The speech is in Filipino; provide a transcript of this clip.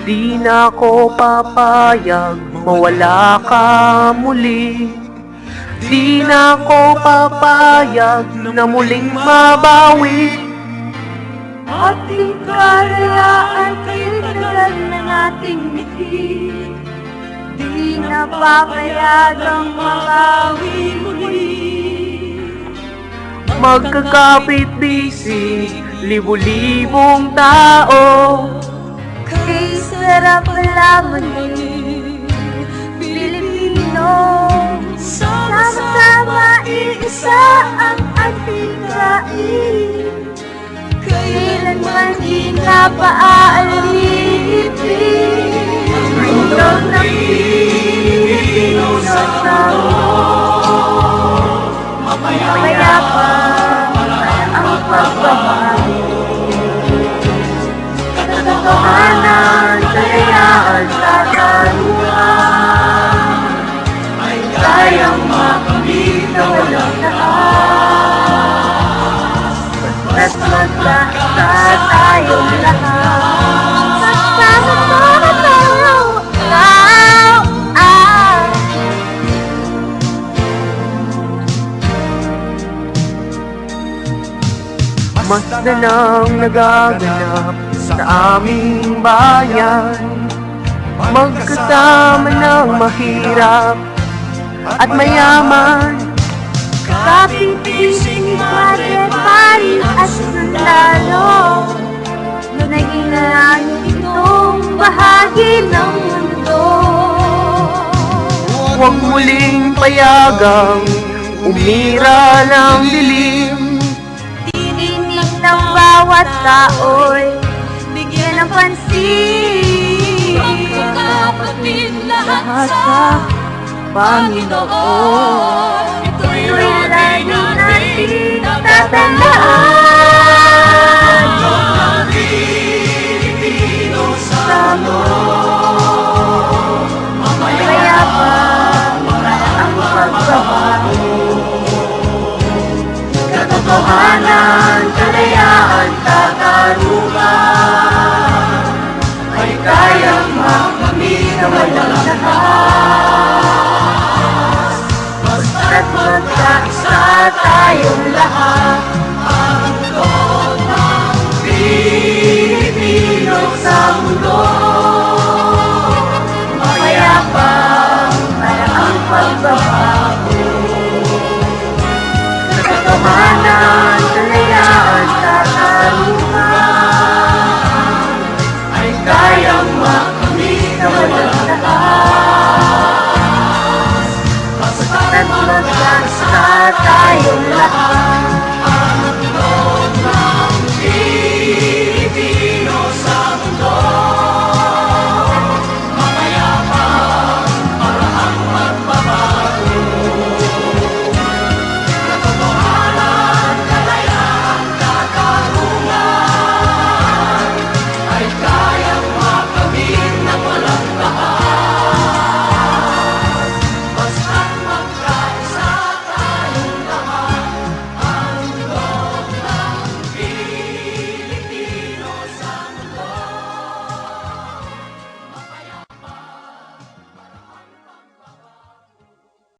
Di na ako papayag mawala ka muli. Di na ako papayag na muling mabawi. Ating karayaan tinagad ng ating ngiti. Di na papayagang makawi muli. Magkakapit-bisig, libu-libong tao sarap malaman din Pilipino. Sama-sama iisa ang ating kain Kailanman di na paaalipin Bundok ng Pilipino sa tao. Mapayapa ang pagbabago tayong lahat. Kasama tayo ah, ah. Mas na nang nagaganap sa aming bayan. Magkasama ng mahirap at mayaman. Kapipising padre, pari at sundalo Naging langit itong bahagi ng mundo. Huwag muling payagang umira ng dilim. Tininig ng bawat tao'y Bigyan ng pansin. Magkakapatid lahat Lahat sa Panginoon. Ito'y lagi natin tatandaan lahat